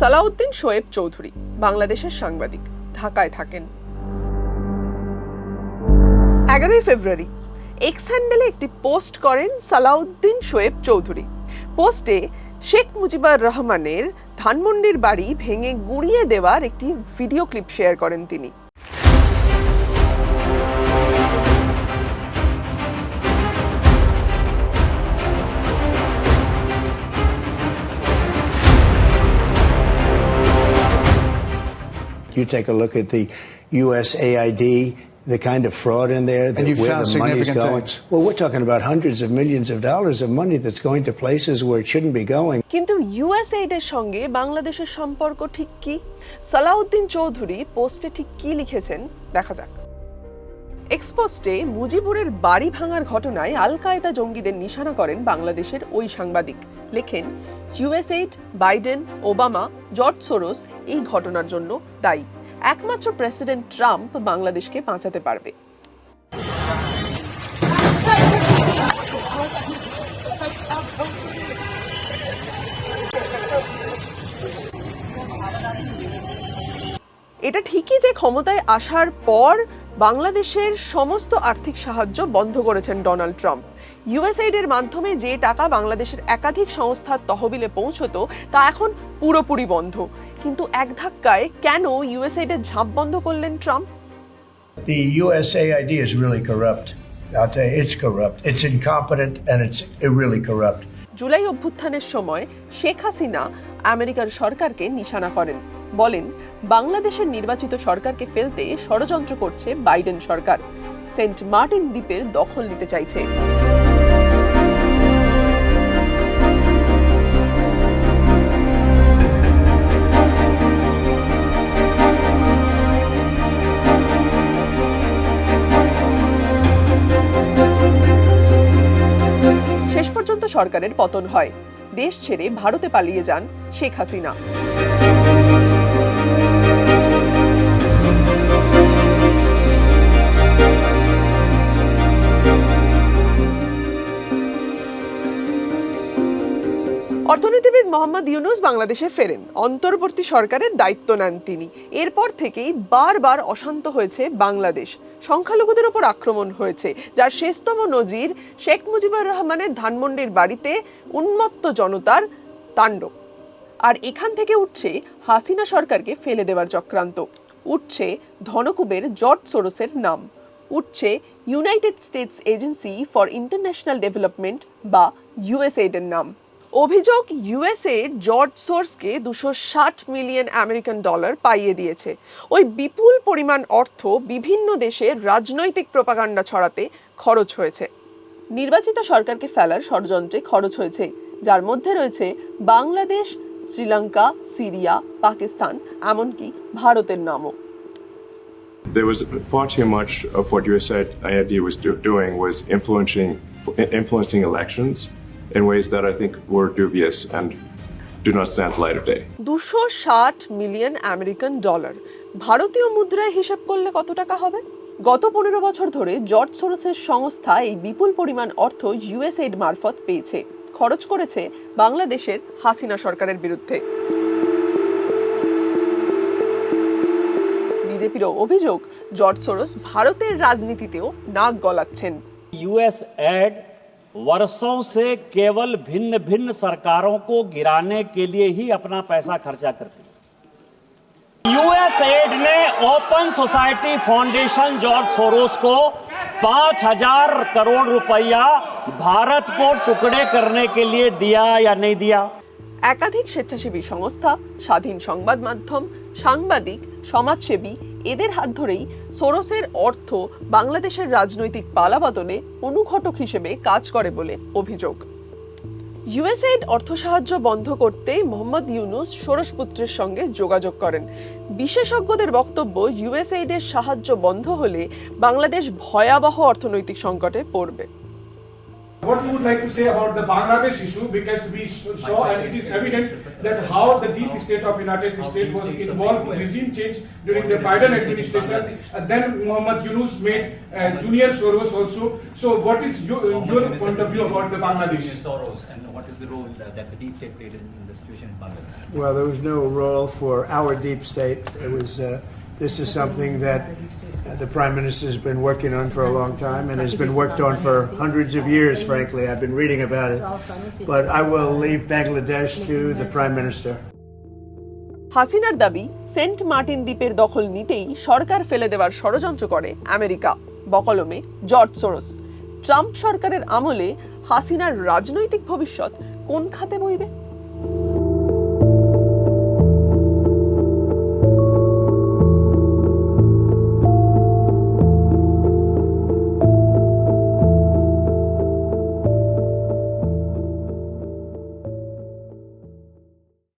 সালাউদ্দিন শোয়েব চৌধুরী, বাংলাদেশের সাংবাদিক, ঢাকায় থাকেন। এগারোই ফেব্রুয়ারি এক্স হ্যান্ডেলে একটি পোস্ট করেন সালাউদ্দিন শোয়েব চৌধুরী। পোস্টে শেখ মুজিবুর রহমানের ধানমন্ডির বাড়ি ভেঙে গুঁড়িয়ে দেওয়ার একটি ভিডিও ক্লিপ শেয়ার করেন তিনি। You take a look at the USAID, the kind of fraud in there, the, And you where found the money's going. things. Well, we're talking about hundreds of millions of dollars of money that's going to places where it shouldn't be going. কিন্তু ইউএসএইডের সঙ্গে বাংলাদেশের সম্পর্ক ঠিক কি সালাউদ্দিন চৌধুরী পোস্টে ঠিক কি লিখেছেন দেখা যাক এক্সপোস্টে মুজিবুরের বাড়ি ভাঙার ঘটনায় আল কায়দা জঙ্গিদের নিশানা করেন বাংলাদেশের ওই সাংবাদিক লেখেন USAID Biden Obama George Soros এই ঘটনার জন্য দায়ী। একমাত্র প্রেসিডেন্ট ট্রাম্প বাংলাদেশকে বাঁচাতে পারবে। এটা ঠিকই যে ক্ষমতায় আসার পর বাংলাদেশের সমস্ত আর্থিক সাহায্য বন্ধ করেছেন ডোনাল্ড ট্রাম্প ইউএসআইড এর মাধ্যমে যে টাকা বাংলাদেশের একাধিক সংস্থার তহবিলে পৌঁছতো তা এখন পুরোপুরি বন্ধ কিন্তু এক ধাক্কায় কেন ইউএসআইড এর ঝাঁপ বন্ধ করলেন Trump The USAID is really corrupt. I'll tell you, it's corrupt. It's incompetent and it's really corrupt. July অভ্যুত্থানের সময় শেখ হাসিনা আমেরিকার সরকারকে নিশানা করেন বলেন, বাংলাদেশের নির্বাচিত সরকারকে ফেলতে ষড়যন্ত্র করছে বাইডেন সরকার। সেন্ট মার্টিন দ্বীপের দখল নিতে চাইছে। শেষ পর্যন্ত সরকারের পতন হয়। দেশ ছেড়ে ভারতে পালিয়ে যান শেখ হাসিনা। অর্থনীতিবিদ মোহাম্মদ ইউনুস বাংলাদেশে ফেরেন। অন্তর্বর্তী সরকারের দায়িত্ব নেন তিনি। এরপর থেকেই বারবার অশান্ত হয়েছে বাংলাদেশ। সংখ্যালঘুদের ওপর আক্রমণ হয়েছে, যার শেষতম নজির শেখ মুজিবুর রহমানের ধানমন্ডির বাড়িতে উন্মত্ত জনতার তাণ্ডব। আর এখান থেকে উঠছে হাসিনা সরকারকে ফেলে দেওয়ার চক্রান্ত। উঠছে ধনকুবের জর্জ সোরসের নাম। উঠছে United States Agency for International Development বা ইউএসএইড এর নাম। অভিযোগ ইউএসএ জর্জ সোর্সকে দুশো ষাট মিলিয়ন আমেরিকান ডলার পাইয়ে দিয়েছে। ওই বিপুল পরিমাণ অর্থ বিভিন্ন দেশে রাজনৈতিক প্রপাগান্ডা ছড়াতে খরচ হয়েছে। নির্বাচিত সরকারকে ফেলার ষড়যন্ত্রে খরচ হয়েছে। যার মধ্যে রয়েছে বাংলাদেশ, শ্রীলঙ্কা, সিরিয়া, পাকিস্তান, এমনকি ভারতের নামও। There was far too much of what USAID was do- doing was influencing influencing elections. in ways that I think were dubious and do not stand the light of day. 260 million American dollar. ভারতীয় মুদ্রায় হিসাব করলে কত টাকা হবে গত পনেরো বছর ধরে জর্জ সোরসের সংস্থা এই বিপুল পরিমাণ অর্থ ইউএসএড মারফত পেয়েছে খরচ করেছে বাংলাদেশের হাসিনা সরকারের বিরুদ্ধে বিজেপির অভিযোগ জর্জ সোরস ভারতের রাজনীতিতেও নাক গলাচ্ছেন ইউএস অ্যাড वर्षों से केवल भिन्न भिन्न सरकारों को गिराने के लिए ही अपना पैसा खर्चा करती यूएस एड ने Open Society Foundation George Soros को पाँच हज़ार करोड़ रुपया भारत को टुकड़े करने के लिए दिया या नहीं दिया? একাধিক স্বেচ্ছাসেবী সংস্থা, স্বাধীন সংবাদ মাধ্যম, সাংবাদিক, সমাজসেবী এদের হাত ধরেই সোরসের অর্থ বাংলাদেশের রাজনৈতিক পালাবদলে অনুঘটক হিসেবে কাজ করে বলে অভিযোগ। ইউএসএইড অর্থ সাহায্য বন্ধ করতে মোহাম্মদ ইউনুস ষোড়শপুত্রের সঙ্গে যোগাযোগ করেন। বিশেষজ্ঞদের বক্তব্য ইউএসএইডের সাহায্য বন্ধ হলে বাংলাদেশ ভয়াবহ অর্থনৈতিক সংকটে পড়বে। What you would like to say about the Bangladesh issue because we saw and it is evident that how the deep state of United States was involved in regime change during the Biden administration. And then Muhammad Yunus made uh, Junior Soros also. So what is your, your point of view about the Bangladesh? Soros and what is the role uh, that the deep state played in, in the situation in Bangladesh? Well, there was no role for our deep state. It was. Uh, this is something that uh, the prime minister has been working on for a long time and has been worked on for hundreds of years. Frankly, I've been reading about it. But I will leave Bangladesh to the prime minister. হাসিনার দাবি Saint Martin দ্বীপের দখল নিতেই সরকার ফেলে দেওয়ার ষড়যন্ত্র করে America বকলমে জর্জ সোরস ট্রাম্প সরকারের আমলে হাসিনার রাজনৈতিক ভবিষ্যৎ কোন খাতে বইবে